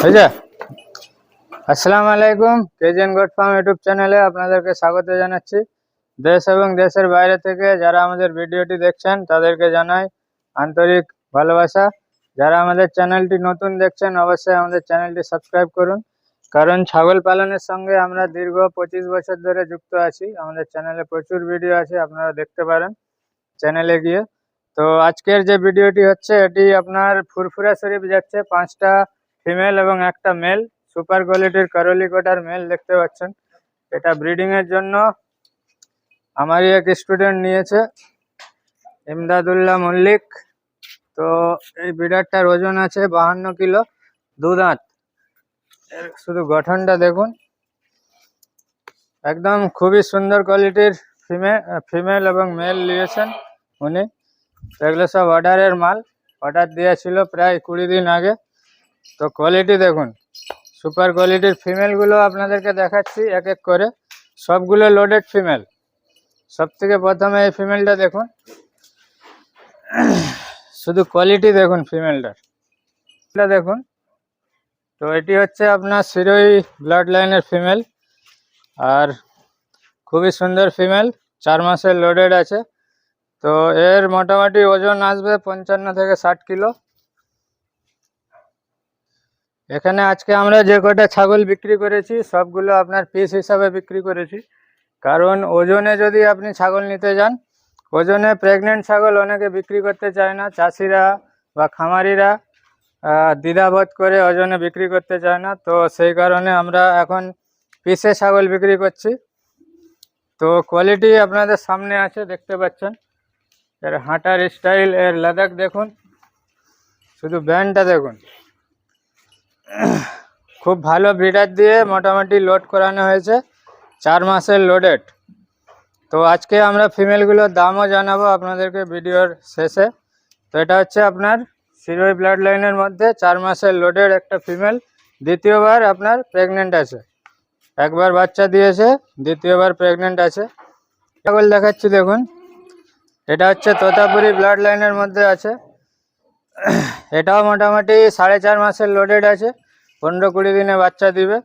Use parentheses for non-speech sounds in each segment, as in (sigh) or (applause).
হয়েছে? আসসালামু আলাইকুম, কেজেন গোট ফার্ম ইউটিউব চ্যানেলে আপনাদেরকে স্বাগত জানাচ্ছি। দেশ এবং দেশের বাইরে থেকে যারা আমাদের ভিডিওটি দেখছেন, তাদেরকে জানাই আন্তরিক ভালোবাসা। যারা আমাদের চ্যানেলটি নতুন দেখছেন, অবশ্যই আমাদের চ্যানেলটি সাবস্ক্রাইব করুন। কারণ ছাগল পালনের সঙ্গে আমরা দীর্ঘ পঁচিশ বছর ধরে যুক্ত আছি। আমাদের চ্যানেলে প্রচুর ভিডিও আছে, আপনারা দেখতে পারেন চ্যানেলে গিয়ে। তো আজকের যে ভিডিওটি হচ্ছে, এটি আপনার ফুরফুরা শরীফ যাচ্ছে। পাঁচটা ফিমেল এবং একটা মেল সুপার কোয়ালিটির কারলি কোটার মেল দেখতে পাচ্ছেন। এটা ব্রিডিং এর জন্য আমারই এক স্টুডেন্ট নিয়েছে, ইমদাদুল্লাহ মল্লিক। তো এই বিড়ারটার ওজন আছে বাহান্ন কিলো দু দাঁত শুধু গঠনটা দেখুন। একদম খুবই সুন্দর কোয়ালিটির ফিমেল ফিমেল এবং মেল নিয়েছেন উনি। এগুলো সব অর্ডারের মাল। অর্ডার ছিল প্রায় কুড়ি দিন আগে। তো কোয়ালিটি দেখুন সুপার কোয়ালিটির ফিমেলগুলো আপনাদেরকে দেখাচ্ছি এক এক করে। সবগুলো লোডেড ফিমেল সব থেকে প্রথমে এই ফিমেলটা দেখুন। শুধু কোয়ালিটি দেখুন ফিমেলটার এটা দেখুন। তো এটি হচ্ছে আপনার সিরোই ব্লাড লাইনের ফিমেল আর খুবই সুন্দর ফিমেল চার মাসের লোডেড আছে। তো এর মোটামুটি ওজন আসবে পঞ্চান্ন থেকে ষাট কিলো। এখানে আজকে আমরা যে কটা ছাগল বিক্রি করেছি, সবগুলো আপনার পিস হিসাবে বিক্রি করেছি। কারণ ওজনে যদি আপনি ছাগল নিতে যান, ওজনে প্রেগনেন্ট ছাগল অনেকে বিক্রি করতে চায় না, চাষিরা বা খামারিরা দ্বিধাবোধ করে ওজনে বিক্রি করতে চায় না। তো সেই কারণে আমরা এখন পিসে ছাগল বিক্রি করছি। তো কোয়ালিটি আপনাদের সামনে আছে, দেখতে পাচ্ছেন। এর হাঁটার স্টাইল এর লাদাখ দেখুন। শুধু ব্যান্ডটা দেখুন। খুব ভালো ব্রিডার দিয়ে মোটামুটি লোড করানো হয়েছে, চার মাসের লোডেড তো আজকে আমরা ফিমেলগুলোর দামও জানাব আপনাদেরকে ভিডিওর শেষে। তো এটা হচ্ছে আপনার সিরোই ব্লাড লাইনের মধ্যে চার মাসের লোডেড একটা ফিমেল দ্বিতীয়বার আপনার প্রেগনেন্ট আছে। একবার বাচ্চা দিয়েছে, দ্বিতীয়বার প্রেগনেন্ট আছে। ছাগল দেখাচ্ছি দেখুন। এটা হচ্ছে তোতাপুরি ব্লাড লাইনের মধ্যে আছে। এটাও মোটামুটি সাড়ে চার মাসের লোডেড আছে। পনেরো কুড়ি দিনে বাচ্চা দিবে।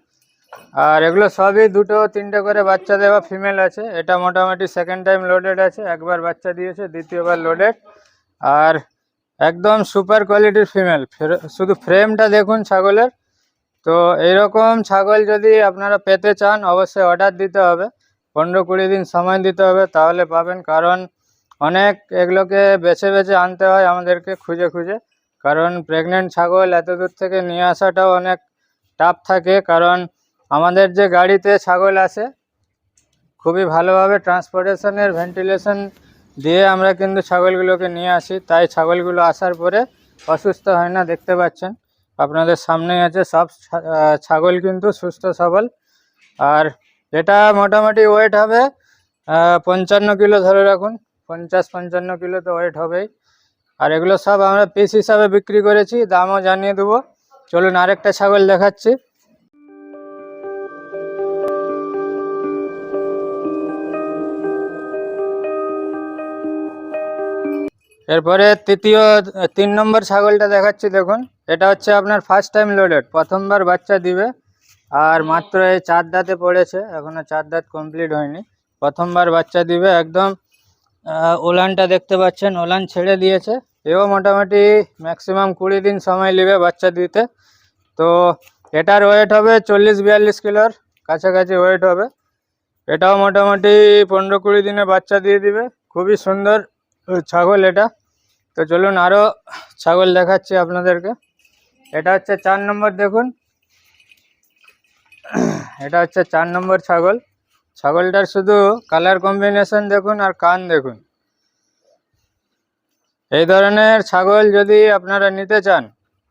আর এগুলো সবই দুটো তিনটে করে বাচ্চা দেওয়া ফিমেল আছে। এটা মোটামুটি সেকেন্ড টাইম লোডেড আছে। একবার বাচ্চা দিয়েছে, দ্বিতীয়বার লোডেড আর একদম সুপার কোয়ালিটির ফিমেল শুধু ফ্রেমটা দেখুন ছাগলের। তো এইরকম ছাগল যদি আপনারা পেতে চান, অবশ্যই অর্ডার দিতে হবে। পনেরো কুড়ি দিন সময় দিতে হবে, তাহলে পাবেন। কারণ অনেক এগুলোকে বেছে বেছে আনতে হয় আমাদেরকে খুঁজে খুঁজে। কারণ প্রেগনেন্ট ছাগল এত দূর থেকে নিয়ে আসাটাও অনেক টাফ থাকে। কারণ আমাদের যে গাড়িতে ছাগল আসে, খুবই ভালোভাবে ট্রান্সপোর্টেশনের ভেন্টিলেশন দিয়ে আমরা কিন্তু ছাগলগুলোকে নিয়ে আসি। তাই ছাগলগুলো আসার পরে অসুস্থ হয় না, দেখতে পাচ্ছেন। আপনাদের সামনেই আছে, সব ছাগল কিন্তু সুস্থ সবল। আর এটা মোটামুটি ওয়েট হবে পঞ্চান্ন কিলো ধরে রাখুন। পঞ্চাশ পঞ্চান্ন কিলো তো ওয়েট হবেই। আর এগুলো সব আমরা পিস হিসাবে বিক্রি করেছি, দামও জানিয়ে দেবো। চলুন আরেকটা ছাগল দেখাচ্ছি। এরপরে তৃতীয়, তিন নম্বর ছাগলটা দেখাচ্ছি, দেখুন। এটা হচ্ছে আপনার ফার্স্ট টাইম লোডেড প্রথমবার বাচ্চা দিবে। আর মাত্র এই চার দাঁতে পড়েছে, এখনও চার দাঁত কমপ্লিট হয়নি। প্রথমবার বাচ্চা দিবে, একদম ওলানটা দেখতে পাচ্ছেন ওলান ছেড়ে দিয়েছে। এও মোটামুটি ম্যাক্সিমাম কুড়ি দিন সময় নেবে বাচ্চা দিতে। তো এটার ওয়েট হবে চল্লিশ বিয়াল্লিশ কিলোর কাছাকাছি ওয়েট হবে। এটাও মোটামুটি পনেরো কুড়ি দিনে বাচ্চা দিয়ে দিবে। খুবই সুন্দর ছাগল এটা। তো চলুন আরও ছাগল দেখাচ্ছি আপনাদেরকে। এটা হচ্ছে চার নম্বর দেখুন। (clears throat) এটা হচ্ছে চার নম্বর ছাগল। ছাগলটার শুধু কালার কম্বিনেশন দেখুন আর কান দেখুন। এই ধরনের ছাগল যদি আপনারা নিতে চান,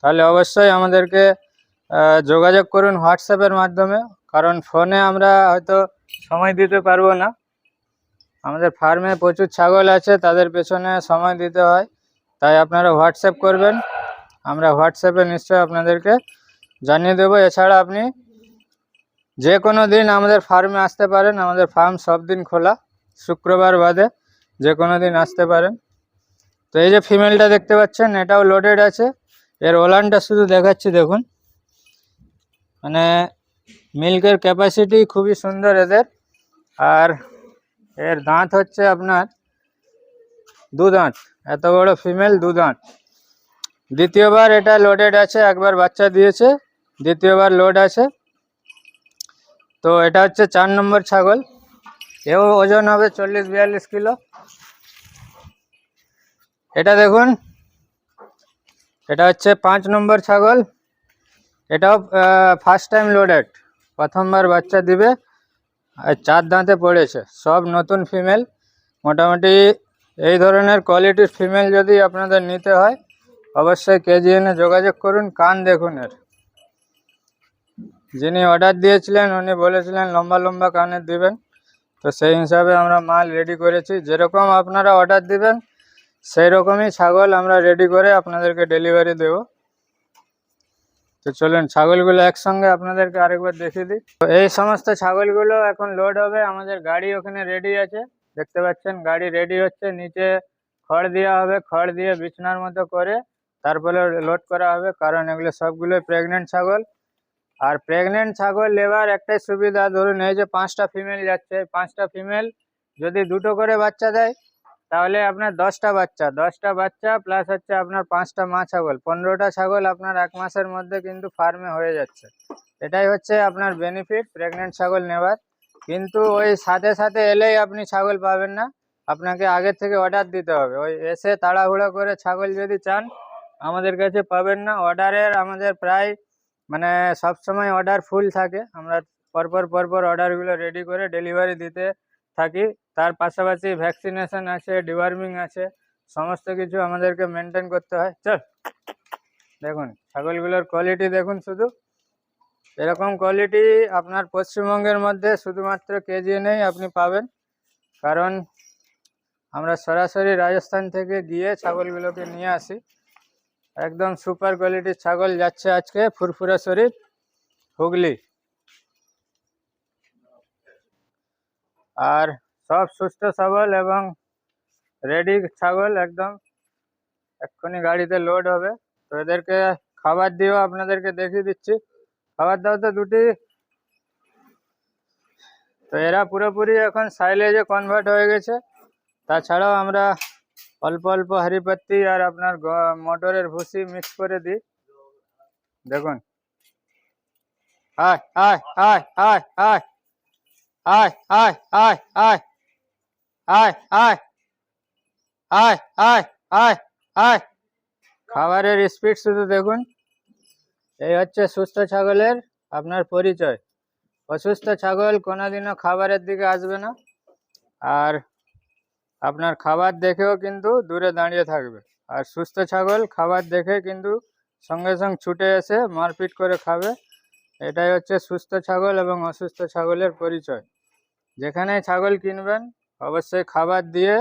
তাহলে অবশ্যই আমাদেরকে যোগাযোগ করুন হোয়াটসঅ্যাপের মাধ্যমে, কারণ ফোনে আমরা হয়তো সময় দিতে পারব না। আমাদের ফার্মে প্রচুর ছাগল আছে, তাদের পেছনে সময় দিতে হয়, তাই আপনারা হোয়াটসঅ্যাপ করবেন। আমরা হোয়াটসঅ্যাপে নিশ্চয়ই আপনাদেরকে জানিয়ে দেবো। এছাড়া আপনি যে কোনো দিন আমাদের ফার্মে আসতে পারেন, আমাদের ফার্ম সব দিন খোলা, শুক্রবার বাদে যে কোনো দিন আসতে পারেন। তো এই যে ফিমেলটা দেখতে পাচ্ছেন, এটাও লোডেড আছে। এর ওলানটা শুধু দেখাচ্ছি, দেখুন। মানে মিল্কের ক্যাপাসিটি খুবই সুন্দর এদের। আর এর দাঁত হচ্ছে আপনার দু দাঁত এত বড় ফিমেল দু দাঁত দ্বিতীয়বার এটা লোডেড আছে, একবার বাচ্চা দিয়েছে, দ্বিতীয়বার লোড আছে। তো এটা হচ্ছে চার নম্বর ছাগল। এও ওজন হবে চল্লিশ বিয়াল্লিশ কিলো। এটা দেখুন, এটা হচ্ছে পাঁচ নম্বর ছাগল। এটাও ফার্স্ট টাইম লোডেড প্রথমবার বাচ্চা দিবে, আর চার দাঁতে পড়েছে। সব নতুন ফিমেল মোটামুটি এই ধরনের কোয়ালিটির ফিমেল যদি আপনাদের নিতে হয়, অবশ্যই কেজিএনে যোগাযোগ করুন, কান দেখুন এর। যিনি অর্ডার দিয়েছিলেন, উনি বলেছিলেন, লম্বা লম্বা কানের দিবেন। তো সেই হিসাবে আমরা মাল রেডি করেছি। যেরকম আপনারা অর্ডার দিবেন সেই রকমই ছাগল আমরা রেডি করে আপনাদেরকে ডেলিভারি দেব। তো চলুন, ছাগলগুলো একসঙ্গে আপনাদেরকে আরেকবার দেখিয়ে দিই। তো এই সমস্ত ছাগলগুলো এখন লোড হবে। আমাদের গাড়ি ওখানে রেডি আছে। দেখতে পাচ্ছেন, গাড়ি রেডি হচ্ছে। নিচে খড় দেওয়া হবে। খড় দিয়ে বিছনার মতো করে তারপরে লোড করা হবে। কারণ এগুলো সবগুলো প্রেগনেন্ট ছাগল। আর প্রেগনেন্ট ছাগল নেবার একটাই সুবিধা, ধরুন এই যে পাঁচটা ফিমেল যাচ্ছে পাঁচটা ফিমেল যদি দুটো করে বাচ্চা দেয়, তাহলে আপনার দশটা বাচ্চা দশটা বাচ্চা প্লাস হচ্ছে আপনার পাঁচটা মা ছাগল, পনেরোটা ছাগল আপনার এক মাসের মধ্যে কিন্তু ফার্মে হয়ে যাচ্ছে। এটাই হচ্ছে আপনার বেনিফিট প্রেগনেন্ট ছাগল নেবার। কিন্তু ওই সাথে সাথে এলেই আপনি ছাগল পাবেন না, আপনাকে আগে থেকে অর্ডার দিতে হবে। ওই এসে তাড়াহুড়ো করে ছাগল যদি চান, আমাদের কাছে পাবেন না। অর্ডারের আমাদের প্রায় মানে সব সময় অর্ডার ফুল থাকে। আমরা পরপর পরপর অর্ডারগুলো রেডি করে ডেলিভারি দিতে থাকি। তার পাশাপাশি ভ্যাকসিনেশন আছে ডিওয়ার্মিং আছে, সমস্ত কিছু আমাদেরকে মেনটেন করতে হয়। চল। দেখুন, ছাগলগুলোর কোয়ালিটি দেখুন শুধু। এরকম কোয়ালিটি আপনার পশ্চিমবঙ্গের মধ্যে শুধুমাত্র কেজি নেই আপনি পাবেন। কারণ আমরা সরাসরি রাজস্থান থেকে গিয়ে ছাগলগুলোকে নিয়ে আসি। একদম সুপার কোয়ালিটির ছাগল যাচ্ছে আজকে, ফুরফুরা শরীফ, হুগলি। আর সব সুস্থ সবল এবং রেডি ছাগল একদম। এক্ষুনি গাড়িতে লোড হবে। তো এদেরকে খাবার দিয়েও আপনাদেরকে দেখিয়ে দিচ্ছি। খাবার দাও তো দুটি। তো এরা পুরোপুরি এখন সাইলেজে কনভার্ট হয়ে গেছে। তাছাড়াও আমরা অল্প অল্প হারিপাত্তি আর আপনার মটরের ভুসি মিক্স করে দিই দেখুন আয় আয় আয় আয় আয় আয় আয় আয় আয় আয় আয় আয় আয় আয় আয় খাবারের স্পিড শুধু দেখুন এই হচ্ছে সুস্থ ছাগলের আপনার পরিচয় অসুস্থ ছাগল কোনোদিনও খাবারের দিকে আসবে না আর আপনার খাবার দেখেও কিন্তু দূরে দাঁড়িয়ে থাকবে। আর সুস্থ ছাগল খাবার দেখে কিন্তু সঙ্গে সঙ্গে ছুটে এসে মারপিট করে খাবে। এটাই হচ্ছে সুস্থ ছাগল এবং অসুস্থ ছাগলের পরিচয়। যেখানে ছাগল কিনবেন, অবশ্যই খাবার দিয়ে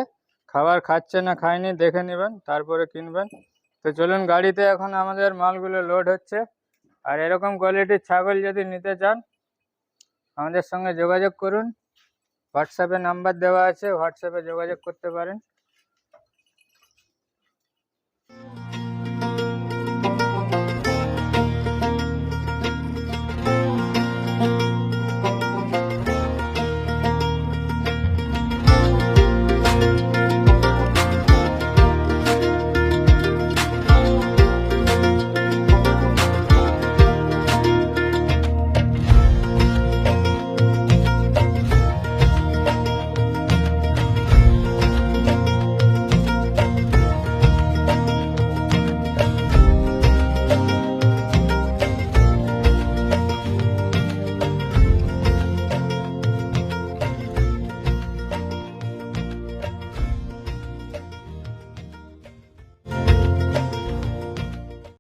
খাবার খাচ্ছে না খায়নি দেখে নেবেন, তারপরে কিনবেন। তো চলুন, গাড়িতে এখন আমাদের মালগুলো লোড হচ্ছে। আর এরকম কোয়ালিটির ছাগল যদি নিতে চান, আমাদের সঙ্গে যোগাযোগ করুন। হোয়াটসঅ্যাপে নাম্বার দেওয়া আছে হোয়াটসঅ্যাপে যোগাযোগ করতে পারেন।